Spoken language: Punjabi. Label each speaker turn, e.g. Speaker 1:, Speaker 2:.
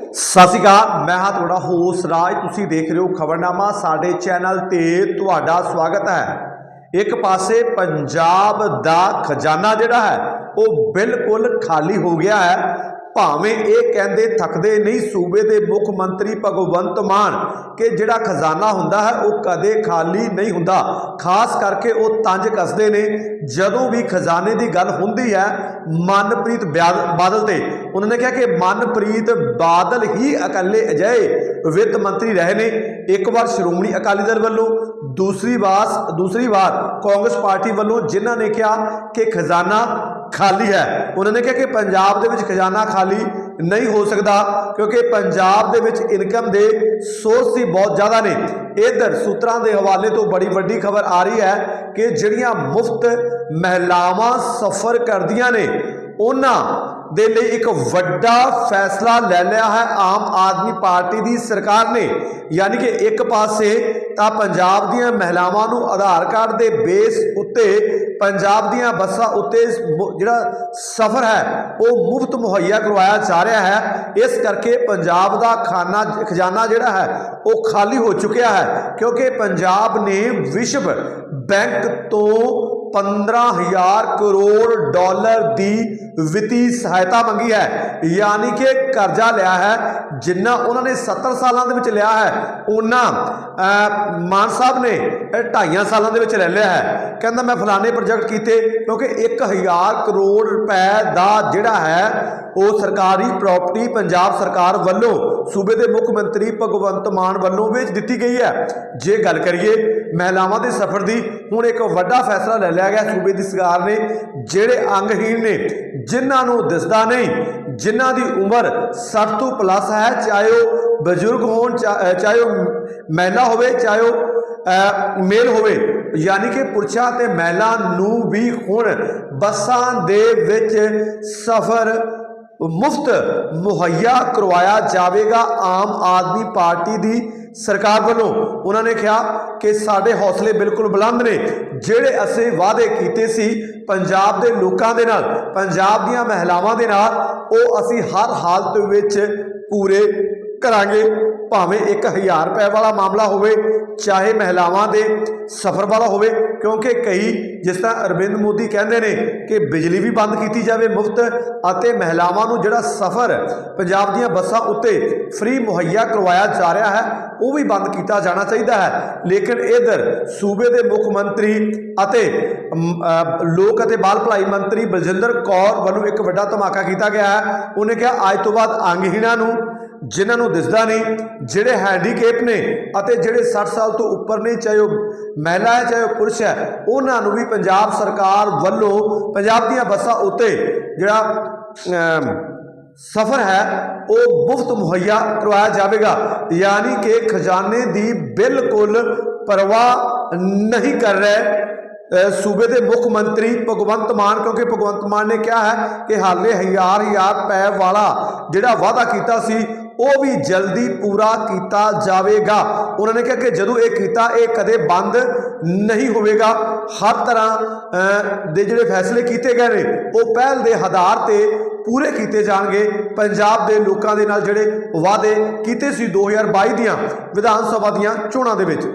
Speaker 1: ਸਤਿ ਸ਼੍ਰੀ ਅਕਾਲ, ਮੈਂ ਹਾਂ ਤੁਹਾਡਾ ਹੋਸ ਰਾਜ। ਤੁਸੀਂ ਦੇਖ ਰਹੇ ਹੋ ਖਬਰਨਾਮਾ, ਸਾਡੇ ਚੈਨਲ ਤੇ ਤੁਹਾਡਾ ਸਵਾਗਤ ਹੈ। ਇੱਕ ਪਾਸੇ ਪੰਜਾਬ ਦਾ ਖਜ਼ਾਨਾ ਜਿਹੜਾ ਹੈ, ਉਹ ਬਿਲਕੁਲ ਖਾਲੀ ਹੋ ਗਿਆ ਹੈ। ਭਾਵੇਂ ਇਹ ਕਹਿੰਦੇ ਥੱਕਦੇ ਨਹੀਂ, ਸੂਬੇ ਦੇ ਮੁੱਖ ਮੰਤਰੀ ਭਗਵੰਤ ਮਾਨ, ਕਿ ਜਿਹੜਾ ਖਜ਼ਾਨਾ ਹੁੰਦਾ ਹੈ, ਉਹ ਕਦੇ ਖਾਲੀ ਨਹੀਂ ਹੁੰਦਾ। ਖਾਸ ਕਰਕੇ ਉਹ ਤੰਜ ਕੱਸਦੇ ਨੇ, ਜਦੋਂ ਵੀ ਖਜ਼ਾਨੇ ਦੀ ਗੱਲ ਹੁੰਦੀ ਹੈ, ਮਨਪ੍ਰੀਤ ਬਿਆ- ਬਾਦਲ ਤੇ। ਉਹਨਾਂ ਨੇ ਕਿਹਾ ਕਿ ਮਨਪ੍ਰੀਤ ਬਾਦਲ ਹੀ ਇਕੱਲੇ ਅਜਿਹੇ ਵਿੱਤ ਮੰਤਰੀ ਰਹੇ ਨੇ। ਇੱਕ ਵਾਰ ਸ਼੍ਰੋਮਣੀ ਅਕਾਲੀ ਦਲ ਵੱਲੋਂ, ਦੂਸਰੀ ਵਾਰ ਦੂਸਰੀ ਵਾਰ ਕਾਂਗਰਸ ਪਾਰਟੀ ਵੱਲੋਂ ਜਿਨ੍ਹਾਂ ਨੇ ਕਿਹਾ ਕਿ ਖਜ਼ਾਨਾ ਖਾਲੀ ਹੈ। ਉਹਨਾਂ ਨੇ ਕਿਹਾ ਕਿ ਪੰਜਾਬ ਦੇ ਵਿੱਚ ਖਜ਼ਾਨਾ ਖਾਲੀ ਨਹੀਂ ਹੋ ਸਕਦਾ ਕਿਉਂਕਿ ਪੰਜਾਬ ਦੇ ਵਿੱਚ ਇਨਕਮ ਦੇ ਸੋਰਸ ਹੀ ਬਹੁਤ ਜ਼ਿਆਦਾ ਨੇ। ਇਧਰ ਸੂਤਰਾਂ ਦੇ ਹਵਾਲੇ ਤੋਂ ਬੜੀ ਵੱਡੀ ਖਬਰ ਆ ਰਹੀ ਹੈ ਕਿ ਜਿਹੜੀਆਂ ਮੁਫਤ ਮਹਿਲਾਵਾਂ ਸਫ਼ਰ ਕਰਦੀਆਂ ਨੇ ਉਹਨਾਂ ਦੇ ਲਈ ਇੱਕ ਵੱਡਾ ਫੈਸਲਾ ਲੈ ਲਿਆ ਹੈ। ਆਮ ਆਦਮੀ ਪਾਰਟੀ ਦੀ ਸਰਕਾਰ ਨੇ, ਯਾਨੀ ਕਿ ਇੱਕ ਪਾਸੇ ਤਾਂ ਪੰਜਾਬ ਦੀਆਂ ਮਹਿਲਾਵਾਂ ਨੂੰ ਆਧਾਰ ਕਾਰਡ ਦੇ ਬੇਸ ਉੱਤੇ ਪੰਜਾਬ ਦੀਆਂ ਬੱਸਾਂ ਉੱਤੇ ਜਿਹੜਾ ਸਫ਼ਰ ਹੈ, ਉਹ ਮੁਫਤ ਮੁਹੱਈਆ ਕਰਵਾਇਆ ਜਾ ਰਿਹਾ ਹੈ। ਇਸ ਕਰਕੇ ਪੰਜਾਬ ਦਾ ਖਾਨਾ, ਖਜ਼ਾਨਾ ਜਿਹੜਾ ਹੈ, ਉਹ ਖਾਲੀ ਹੋ ਚੁੱਕਿਆ ਹੈ, ਕਿਉਂਕਿ ਪੰਜਾਬ ਨੇ ਵਿਸ਼ਵ ਬੈਂਕ ਤੋਂ 15000 ਕਰੋੜ ਡਾਲਰ ਦੀ ਵਿੱਤੀ ਸਹਾਇਤਾ ਮੰਗੀ ਹੈ। ਯਾਨੀ ਕਿ ਕਰਜ਼ਾ ਲਿਆ ਹੈ, ਜਿੰਨਾ ਉਹਨਾਂ ਨੇ 70 ਸਾਲਾਂ ਦੇ ਵਿੱਚ ਲਿਆ ਹੈ ਉਹਨਾਂ ਮਾਨ ਸਾਹਿਬ ਨੇ ਢਾਈਆਂ ਸਾਲਾਂ ਦੇ ਵਿੱਚ ਲੈ ਲਿਆ ਹੈ। ਕਹਿੰਦਾ ਮੈਂ ਫਲਾਣੇ ਪ੍ਰੋਜੈਕਟ ਕੀਤੇ, ਕਿਉਂਕਿ 1000 ਕਰੋੜ ਰੁਪਏ ਦਾ ਜਿਹੜਾ ਹੈ, ਉਹ ਸਰਕਾਰੀ ਪ੍ਰਾਪਰਟੀ ਪੰਜਾਬ ਸਰਕਾਰ ਵੱਲੋਂ ਸੂਬੇ ਦੇ ਮੁੱਖ ਮੰਤਰੀ ਭਗਵੰਤ ਮਾਨ ਵੱਲੋਂ ਵੇਚ ਦਿੱਤੀ ਗਈ ਹੈ। ਜੇ ਗੱਲ ਕਰੀਏ ਮਹਿਲਾਵਾਂ ਦੇ ਸਫ਼ਰ ਦੀ, ਹੁਣ ਇੱਕ ਵੱਡਾ ਫੈਸਲਾ ਲੈ ਲਿਆ ਗਿਆ ਸੂਬੇ ਦੀ ਸਰਕਾਰ ਨੇ, ਜਿਹੜੇ ਅੰਗਹੀਣ ਨੇ, ਜਿਨ੍ਹਾਂ ਨੂੰ ਦਿਸਦਾ ਨਹੀਂ, ਜਿਨ੍ਹਾਂ ਦੀ ਉਮਰ 60 ਤੋਂ ਪਲੱਸ ਹੈ, ਚਾਹੇ ਉਹ ਬਜ਼ੁਰਗ ਹੋਣ ਚਾਹੇ ਉਹ ਮਹਿਲਾ ਹੋਵੇ, ਚਾਹੇ ਉਹ ਮੇਲ ਹੋਵੇ, ਯਾਨੀ ਕਿ ਪੁਰਸ਼ਾਂ ਤੇ ਮਹਿਲਾ ਨੂੰ ਵੀ ਹੁਣ ਬੱਸਾਂ ਦੇ ਵਿੱਚ ਸਫ਼ਰ ਮੁਫਤ ਮੁਹੱਈਆ ਕਰਵਾਇਆ ਜਾਵੇਗਾ। ਆਮ ਆਦਮੀ ਪਾਰਟੀ ਦੀ ਸਰਕਾਰ ਵੱਲੋਂ ਉਹਨਾਂ ਨੇ ਕਿਹਾ ਕਿ ਸਾਡੇ ਹੌਸਲੇ ਬਿਲਕੁਲ ਬੁਲੰਦ ਨੇ। ਜਿਹੜੇ ਅਸੀਂ ਵਾਅਦੇ ਕੀਤੇ ਸੀ ਪੰਜਾਬ ਦੇ ਲੋਕਾਂ ਦੇ ਨਾਲ, ਪੰਜਾਬ ਦੀਆਂ ਮਹਿਲਾਵਾਂ ਦੇ ਨਾਲ, ਉਹ ਅਸੀਂ ਹਰ ਹਾਲਤ ਵਿੱਚ ਪੂਰੇ ਕਰਾਂਗੇ। ਭਾਵੇਂ 1000 ਰੁਪਏ ਵਾਲਾ ਮਾਮਲਾ ਹੋਵੇ, ਚਾਹੇ ਮਹਿਲਾਵਾਂ ਦੇ ਸਫ਼ਰ ਵਾਲਾ ਹੋਵੇ, ਕਿਉਂਕਿ ਕਈ ਜਿਸ ਤਰ੍ਹਾਂ ਅਰਵਿੰਦ ਮੋਦੀ ਕਹਿੰਦੇ ਨੇ ਕਿ ਬਿਜਲੀ ਵੀ ਬੰਦ ਕੀਤੀ ਜਾਵੇ ਮੁਫਤ ਅਤੇ ਮਹਿਲਾਵਾਂ ਨੂੰ ਜਿਹੜਾ ਸਫ਼ਰ ਪੰਜਾਬ ਦੀਆਂ ਬੱਸਾਂ ਉੱਤੇ ਫ੍ਰੀ ਮੁਹੱਈਆ ਕਰਵਾਇਆ ਜਾ ਰਿਹਾ ਹੈ ਉਹ ਵੀ ਬੰਦ ਕੀਤਾ ਜਾਣਾ ਚਾਹੀਦਾ ਹੈ। ਲੇਕਿਨ ਇਧਰ ਸੂਬੇ ਦੇ ਮੁੱਖ ਮੰਤਰੀ ਅਤੇ ਲੋਕ ਅਤੇ ਬਾਲ ਭਲਾਈ ਮੰਤਰੀ ਬਲਜਿੰਦਰ ਕੌਰ ਵੱਲੋਂ ਇੱਕ ਵੱਡਾ ਧਮਾਕਾ ਕੀਤਾ ਗਿਆ ਹੈ। ਉਹਨੇ ਕਿਹਾ, ਅੱਜ ਤੋਂ ਬਾਅਦ ਅੰਗਹੀਣਾਂ ਨੂੰ, ਜਿਨ੍ਹਾਂ ਨੂੰ ਦਿਸਦਾ ਨਹੀਂ, ਜਿਹੜੇ ਹੈਂਡੀਕੈਪ ਨੇ ਅਤੇ ਜਿਹੜੇ 60 ਸਾਲ ਤੋਂ ਉੱਪਰ ਨੇ, ਚਾਹੇ ਉਹ ਮਹਿਲਾ ਹੈ, ਚਾਹੇ ਉਹ ਪੁਰਸ਼ ਹੈ, ਉਹਨਾਂ ਨੂੰ ਵੀ ਪੰਜਾਬ ਸਰਕਾਰ ਵੱਲੋਂ ਪੰਜਾਬ ਦੀਆਂ ਬੱਸਾਂ ਉੱਤੇ ਜਿਹੜਾ ਸਫ਼ਰ ਹੈ, ਉਹ ਮੁਫਤ ਮੁਹੱਈਆ ਕਰਵਾਇਆ ਜਾਵੇਗਾ। ਯਾਨੀ ਕਿ ਖਜ਼ਾਨੇ ਦੀ ਬਿਲਕੁਲ ਪਰਵਾਹ ਨਹੀਂ ਕਰ ਰਹੇ ਸੂਬੇ ਦੇ ਮੁੱਖ ਮੰਤਰੀ ਭਗਵੰਤ ਮਾਨ, ਕਿਉਂਕਿ ਭਗਵੰਤ ਮਾਨ ਨੇ ਕਿਹਾ ਹੈ ਕਿ ਹਾਲੇ ਹਜ਼ਾਰ ਹਜ਼ਾਰ ਰੁਪਏ ਵਾਲਾ ਜਿਹੜਾ ਵਾਅਦਾ ਕੀਤਾ ਸੀ, ਉਹ ਵੀ ਜਲਦੀ ਪੂਰਾ ਕੀਤਾ ਜਾਵੇਗਾ। ਉਹਨਾਂ ਨੇ ਕਿਹਾ ਕਿ ਜਦੋਂ ਇਹ ਕੀਤਾ, ਇਹ ਕਦੇ ਬੰਦ ਨਹੀਂ ਹੋਵੇਗਾ। ਹਰ ਤਰ੍ਹਾਂ ਦੇ ਜਿਹੜੇ ਫੈਸਲੇ ਕੀਤੇ ਗਏ ਨੇ, ਉਹ ਪਹਿਲ ਦੇ ਆਧਾਰ ਤੇ ਪੂਰੇ ਕੀਤੇ ਜਾਣਗੇ। ਪੰਜਾਬ ਦੇ ਲੋਕਾਂ ਦੇ ਨਾਲ ਜਿਹੜੇ ਵਾਅਦੇ ਕੀਤੇ ਸੀ 2022 ਦੀਆਂ ਵਿਧਾਨ ਸਭਾ ਦੀਆਂ ਚੋਣਾਂ ਦੇ ਵਿੱਚ।